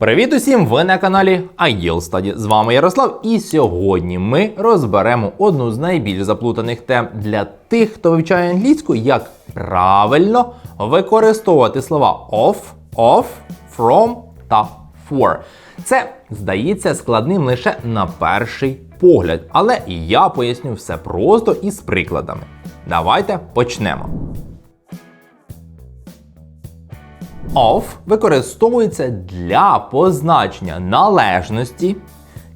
Привіт усім! Ви на каналі Ideal Study. З вами Ярослав, і сьогодні ми розберемо одну з найбільш заплутаних тем для тих, хто вивчає англійську, як правильно використовувати слова of, of, from та for. Це здається складним лише на перший погляд, але я поясню все просто і з прикладами. Давайте почнемо. Of використовується для позначення належності,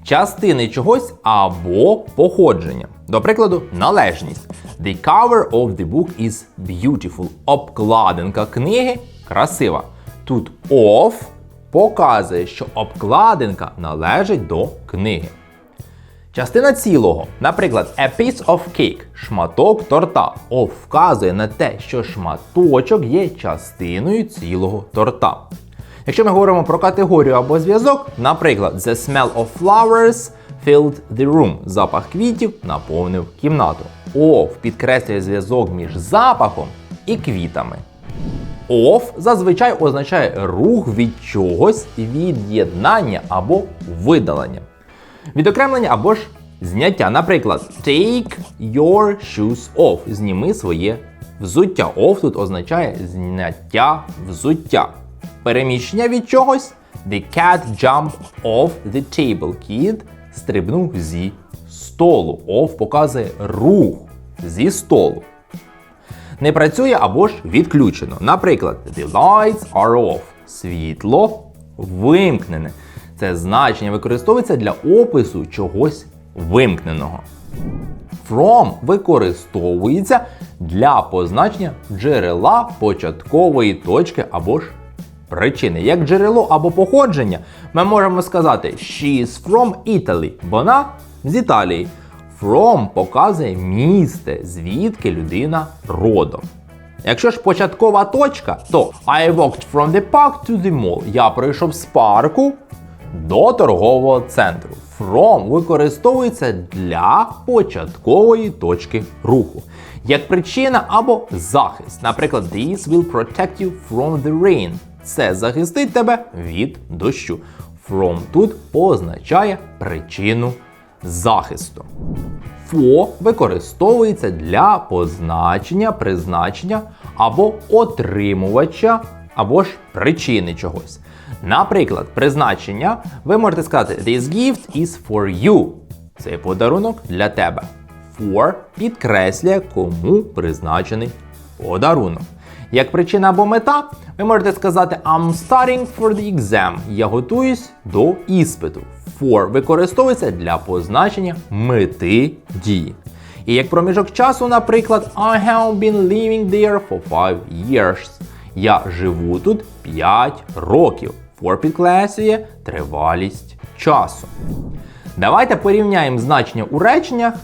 частини чогось або походження. До прикладу, належність. The cover of the book is beautiful. Обкладинка книги красива. Тут of показує, що обкладинка належить до книги. Частина цілого, наприклад, a piece of cake – шматок торта, Of вказує на те, що шматочок є частиною цілого торта. Якщо ми говоримо про категорію або зв'язок, наприклад, the smell of flowers filled the room – запах квітів наповнив кімнату. Of підкреслює зв'язок між запахом і квітами. Off зазвичай означає рух від чогось, від'єднання або видалення. Відокремлення або ж зняття. Наприклад, take your shoes off. Зніми своє взуття. Off тут означає зняття взуття. Переміщення від чогось. The cat jumped off the table. Кіт стрибнув зі столу. Off показує рух зі столу. Не працює або ж відключено. Наприклад, the lights are off. Світло вимкнене. Це значення використовується для опису чогось вимкненого. From використовується для позначення джерела початкової точки або ж причини. Як джерело або походження, ми можемо сказати She is from Italy. Вона з Італії. From показує місце, звідки людина родом. Якщо ж початкова точка, то I walked from the park to the mall. Я пройшов з парку до торгового центру. From використовується для початкової точки руху. Як причина або захист. Наприклад, this will protect you from the rain. Це захистить тебе від дощу. From тут позначає причину захисту. For використовується для позначення, призначення або отримувача, або ж причини чогось. Наприклад, призначення ви можете сказати This gift is for you. Цей подарунок для тебе. For підкреслює, кому призначений подарунок. Як причина або мета, ви можете сказати I'm studying for the exam. Я готуюсь до іспиту. For використовується для позначення мети дії. І як проміжок часу, наприклад, I have been living there for 5 years. Я живу тут 5 років. For підкреслює тривалість часу. Давайте порівняємо значення у реченнях,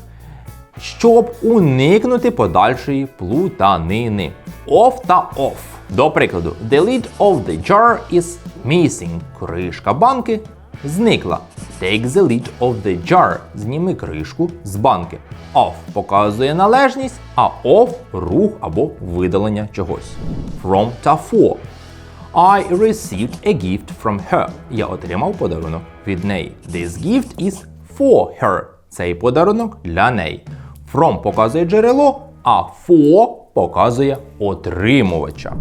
щоб уникнути подальшої плутанини. Off та off. До прикладу, lid of the jar is missing. Кришка банки зникла. Take the lid of the jar. Зніми кришку з банки. Off показує належність, а off рух або видалення чогось. From та for. I received a gift from her. Я отримав подарунок від неї. This gift is for her. Цей подарунок для неї. From показує джерело, а for показує отримувача.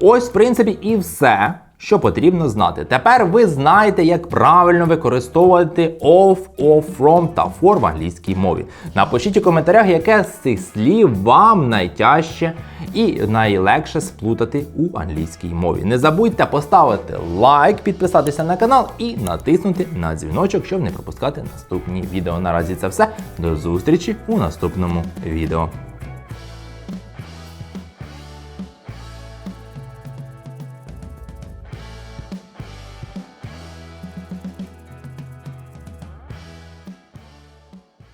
Ось, в принципі, і все, що потрібно знати. Тепер ви знаєте, як правильно використовувати of, of, from та for в англійській мові. Напишіть у коментарях, яке з цих слів вам найтяжче і найлегше сплутати у англійській мові. Не забудьте поставити лайк, підписатися на канал і натиснути на дзвіночок, щоб не пропускати наступні відео. Наразі це все. До зустрічі у наступному відео.